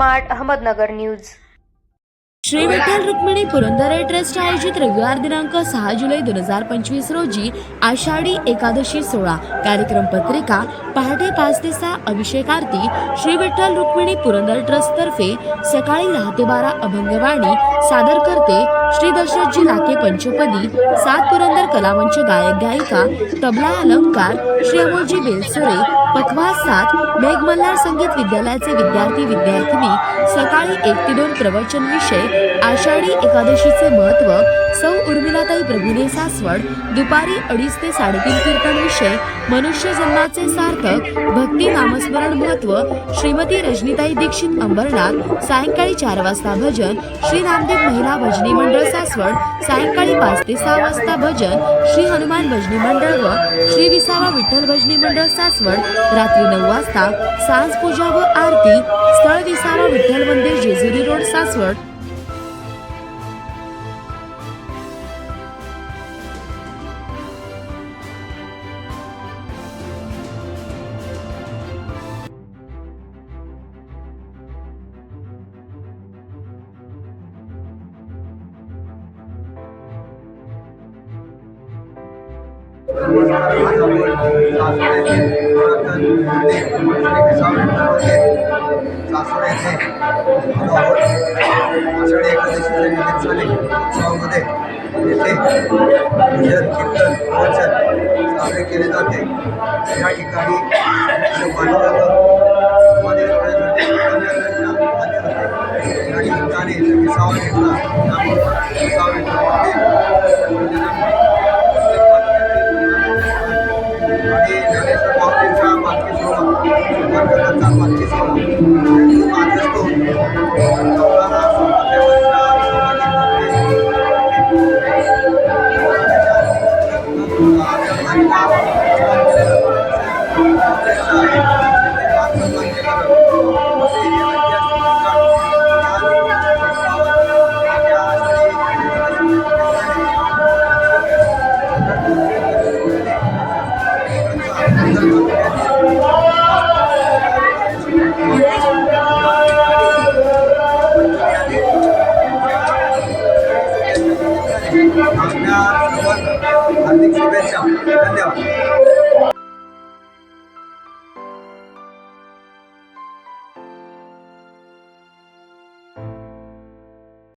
Smart Ahmednagar news. Shri Vitthal Rukmini Purandare trust आयोजित रविवार दिनांक सहा जुलै दोन हजार पंचवीस रोजी आषाढी एकादशी सोहळा. कार्यक्रम पत्रिका पहाटे पाच ते सहा अभिषेक आरती श्री विठ्ठल रुक्मिणी पुरंदर ट्रस्ट तर्फे सकाळी दहा ते बारा अभंगवाणी सादर करते श्री दशरथजी लाखे पंचपदी सात पुरंदर कलामंच गायक गायिका तबला अलंकार श्री अमोलजी बेलसुरे पखवाज सात मेघमल्हार संगीत विद्यालयाचे विद्यार्थी विद्यार्थिनी सकाळी एक ते दोन प्रवचन विषय आषाढी एकादशीचे महत्त्व सौ उर्मिलाताई प्रभुने सासवड दुपारी अडीच ते साडेतीन कीर्तन विषय मनुष्य जन्माचे सार्थक भक्ती नामस्मरण महत्त्व श्रीमती रजनीताई दीक्षित अंबरनाथ सायंकाळी चार वाजता भजन श्री नामदेव महिला भजनी मंडळ सासवड सायंकाळी पाच ते सहा वाजता भजन श्री हनुमान भजनी मंडळ व श्री विसावा विठ्ठल भजनी मंडळ सासवड रात्री नऊ वाजता सांज पूजा व आरती स्थळ विसावा विठ्ठल मंदिर जेजुरी रोड सासवड उत्सवामध्ये येथे भजन कीर्तन प्रवचन साजरे केले जाते. या ठिकाणी हार्दिक शुभेच्छा धन्यवाद